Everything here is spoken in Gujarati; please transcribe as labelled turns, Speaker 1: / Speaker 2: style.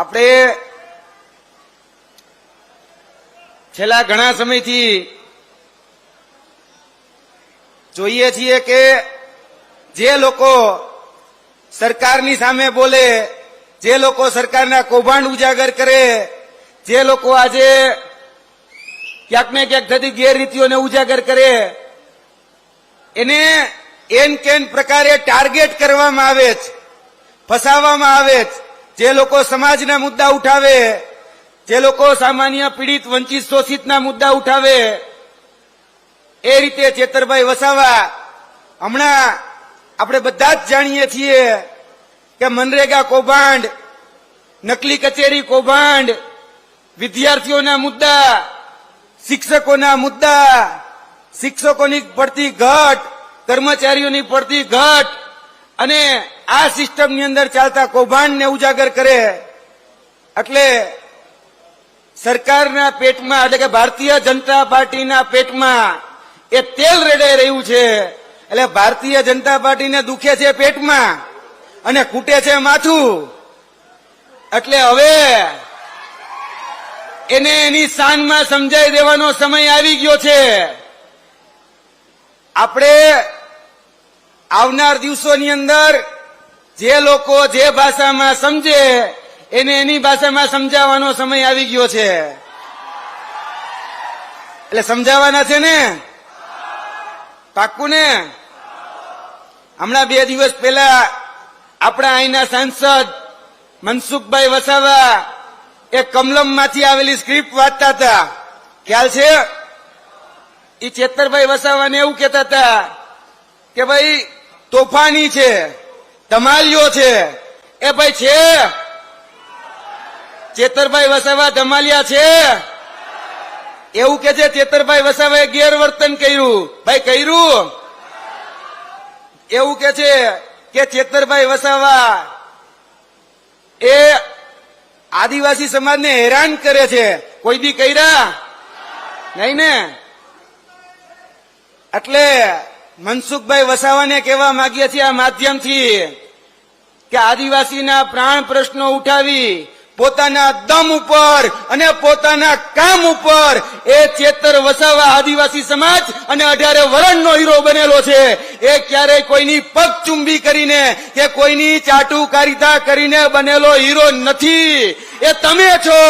Speaker 1: આપણે છેલ્લા ઘણા સમયથી જોઈએ છીએ કે જે લોકો સરકારની સામે બોલે, જે લોકો સરકારના કૌભાંડ ઉજાગર કરે, જે લોકો આજે ક્યાંક ને ક્યાંક થતી ગેરરીતિઓને ઉજાગર કરે, એને એન કેન પ્રકારે ટાર્ગેટ કરવામાં આવે છે, ફસાવવામાં આવે છે. જે લોકો સમાજના મુદ્દા ઉઠાવે, જે લોકો સામાન્ય પીડિત વંચિત શોષિતના મુદ્દા ઉઠાવે, એ રીતે ચેતરભાઈ વસાવા, હમણાં આપણે બધા જ જાણીએ છીએ કે મનરેગા કૌભાંડ, નકલી કચેરી કૌભાંડ, વિદ્યાર્થીઓના મુદ્દા, શિક્ષકોના મુદ્દા, શિક્ષકોની પડતી ઘટ, કર્મચારીઓની પડતી ઘટ અને આ સિસ્ટમની અંદર ચાલતા કૌભાંડને ઉજાગર કરે એટલે સરકારના પેટમાં, એટલે કે ભારતીય જનતા પાર્ટીના પેટમાં એ તેલ રેડાઈ રહ્યું છે. એટલે ભારતીય જનતા પાર્ટીને દુખે છે પેટમાં અને કૂટે છે માથું. એટલે હવે એને એની શાનમાં સમજાઈ દેવાનો સમય આવી ગયો છે. આપણે આવનાર દિવસોની અંદર જે લોકો જે ભાષામાં સમજે, એને એની ભાષામાં સમજાવવાનો સમય આવી ગયો છે. એટલે સમજાવવાના છે ને? પાક્કું ને હમણાં બે દિવસ પહેલા આપણા અહીંના સાંસદ મનસુખભાઈ વસાવા એ કમલમમાંથી આવેલી સ્ક્રિપ્ટ વાંચતા હતા. ખ્યાલ છે? એ ચેતરભાઈ વસાવાને એવું કહેતા હતા કે ભાઈ, તોફાની છે. ધમાલિયો છે. એ ભાઈ છે? ચેતરભાઈ વસાવા ધમાલિયા છે? એવું કે છે ચેતરભાઈ વસાવાએ ગેરવર્તન કર્યું. ભાઈ કર્યું? એવું કે છે કે ચેતરભાઈ વસાવા એ આદિવાસી સમાજને હેરાન કરે છે. કોઈ દી કર્યા? નહીં ને? એટલે મનસુખભાઈ વસાવાને કહેવા માંગીએ છીએ આ માધ્યમથી કે આદિવાસીના પ્રાણ પ્રશ્નો ઉઠાવી પોતાના દમ ઉપર અને પોતાના કામ ઉપર એ ચેતર વસાવા આદિવાસી સમાજ અને અઢારે વરણનો હીરો બનેલો છે. એ ક્યારેય કોઈની પગ ચુંબી કરીને કે કોઈની ચાટુકારિતા કરીને બનેલો હીરો નથી. એ તમે છો.